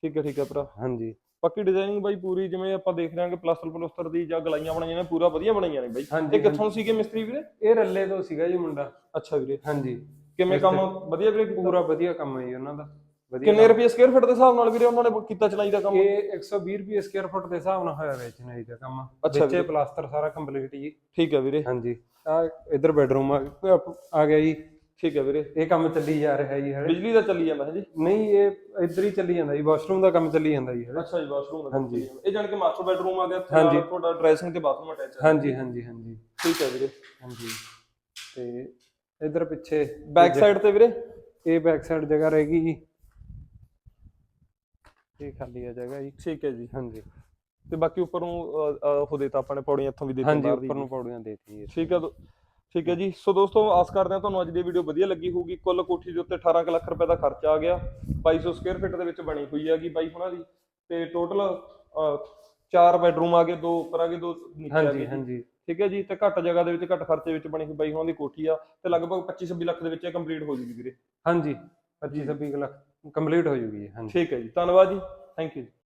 ਠੀਕ ਹੈ ਠੀਕ ਹੈ ਭਰਾ। ਹਾਂਜੀ। ਬਾਕੀ ਡਿਜ਼ਾਈਨਿੰਗ ਬਾਈ ਪੂਰੀ ਜਿਵੇਂ ਆਪਾਂ ਦੇਖ ਰਹੇ ਹਾਂ ਕਿ ਪਲਾਸਟਰ ਪਲਸਟਰ ਦੀ ਜਾਂ ਗਲਾਈਆਂ ਬਣਾਈਆਂ ਨੇ ਪੂਰਾ ਵਧੀਆ ਬਣਾਈਆਂ ਨੇ ਬਾਈ। ਹਾਂਜੀ, ਇਹ ਕਿੱਥੋਂ ਸੀਗੇ ਮਿਸਤਰੀ ਵੀਰੇ? ਇਹ ਰੱਲੇ ਤੋਂ ਸੀਗਾ ਜੀ ਮੁੰਡਾ। ਅੱਛਾ ਵੀਰੇ। ਹਾਂਜੀ। ਕਿਵੇਂ ਕੰਮ। ਵਧੀਆ ਵੀਰੇ ਕੀਤਾ? ਪੂਰਾ ਵਧੀਆ ਕੰਮ ਹੈ ਜੀ ਉਹਨਾਂ ਦਾ। ਵਧੀਆ ਕਿੰਨੇ ਰੁਪਏ ਸਕੁਅਰ ਫੁੱਟ ਦੇ ਹਿਸਾਬ ਨਾਲ ਵੀਰੇ ਉਹਨਾਂ ਨੇ ਕੀਤਾ ਚਲਾਈ ਦਾ ਕੰਮ? ਇਹ 120 ਰੁਪਏ ਸਕੁਅਰ ਫੁੱਟ ਦੇ ਹਿਸਾਬ ਨਾਲ ਹੋਇਆ ਵੇਚਣਾ ਜੀ ਦਾ ਕੰਮ। ਅੱਛਾ ਵਿੱਚੇ ਵੀਰੇ। ਪਲਾਸਟਰ ਸਾਰਾ ਕੰਪਲੀਟ ਜੀ। ਠੀਕ ਹੈ ਵੀਰੇ। ਹਾਂਜੀ। ਆ ਇਧਰ ਬੈਡਰੂਮ ਆ ਆ ਗਿਆ ਜੀ। ਠੀਕ ਹੈ ਵੀਰੇ। ਇਹ ਕੰਮ ਚੱਲੀ ਜਾ ਰਿਹਾ ਜੀ ਹਲੇ। ਬਿਜਲੀ ਦਾ ਚੱਲੀ ਜਾਂਦਾ ਹੈ ਜੀ? ਨਹੀਂ ਇਹ ਇੱਧਰ ਹੀ ਚੱਲੀ ਜਾਂਦਾ ਜੀ ਵਾਸ਼ਰੂਮ ਦਾ ਕੰਮ ਚੱਲੀ ਜਾਂਦਾ ਜੀ ਹਲੇ। ਅੱਛਾ ਜੀ ਵਾਸ਼ਰੂਮ ਦਾ ਹਾਂਜੀ। ਇਹ ਜਾਨ ਕਿ ਮਾਸਟਰ ਬੈਡਰੂਮ ਆ ਗਿਆ ਹਾਂਜੀ। ਤੁਹਾਡਾ ਡਰੈਸਿੰਗ ਤੇ ਬਾਥਰੂਮ ਅਟੈਚ ਹੈ ਹਾਂਜੀ ਹਾਂਜੀ ਹਾਂਜੀ। ਠੀਕ ਹੈ ਵੀਰੇ। ਹਾਂਜੀ। ਤੇ ਇਧਰ ਪਿੱਛੇ ਬੈਕ ਸਾਈਡ ਤੇ ਵੀਰੇ? ਇਹ ਬੈਕ ਸਾਈਡ ਜਗ੍ਹਾ ਰਹੇਗੀ ਜੀ। ਇਹ ਖਾਲੀ ਹੈ ਜਗ੍ਹਾ ਜੀ। ਠੀਕ ਹੈ ਜੀ। ਹਾਂਜੀ। ਤੇ ਬਾਕੀ ਉੱਪਰ ਨੂੰ ਉਹ ਦੇਤਾ ਆਪਾਂ ਨੇ ਪੌੜੀਆਂ ਇੱਥੋਂ ਵੀ ਦੇਤੀਆਂ ਹਾਂਜੀ ਉੱਪਰ ਨੂੰ ਪੌੜੀਆਂ ਦੇਤੀ ਠੀਕ ਹੈ ਠੀਕ ਹੈ ਜੀ। ਸੋ ਦੋਸਤੋ ਆਸ ਕਰਦੇ ਹਾਂ ਤੁਹਾਨੂੰ ਅੱਜ ਦੀ ਵੀਡੀਓ ਵਧੀਆ ਲੱਗੀ ਹੋਊਗੀ। ਕੁੱਲ ਕੋਠੀ ਦੇ ਉੱਤੇ 18 ਕੁ ਲੱਖ ਰੁਪਏ ਦਾ ਖਰਚਾ ਆ ਗਿਆ। 2200 ਸਕੁਅਰ ਫੀਟ ਦੇ ਵਿੱਚ ਬਣੀ ਹੋਈ ਹੈਗੀ ਬਾਈ ਹੁਣਾਂ ਦੀ। ਤੇ ਟੋਟਲ ਚਾਰ ਬੈਡਰੂਮ ਆ ਗਏ ਦੋ ਉੱਪਰ ਆ ਗਏ ਦੋ ਨੀਚੇ ਆ ਗਏ ਹਾਂਜੀ। ਹਾਂਜੀ। ਠੀਕ ਹੈ ਜੀ। ਤੇ ਘੱਟ ਜਗ੍ਹਾ ਦੇ ਵਿੱਚ ਘੱਟ ਖਰਚੇ ਵਿੱਚ ਬਣੀ ਹੋਈ ਬਾਈ ਹੁਣਾਂ ਦੀ ਕੋਠੀ ਆ। ਤੇ ਲਗਭਗ 25 26 ਲੱਖ ਦੇ ਵਿੱਚ ਇਹ ਕੰਪਲੀਟ ਹੋ ਜੂਗੀ ਵੀਰੇ। ਹਾਂਜੀ 25 26 ਲੱਖ ਕੰਪਲੀਟ ਹੋ ਜੂਗੀ ਹਾਂਜੀ। ਠੀਕ ਹੈ ਜੀ। ਧੰਨਵਾਦ ਜੀ। Thank you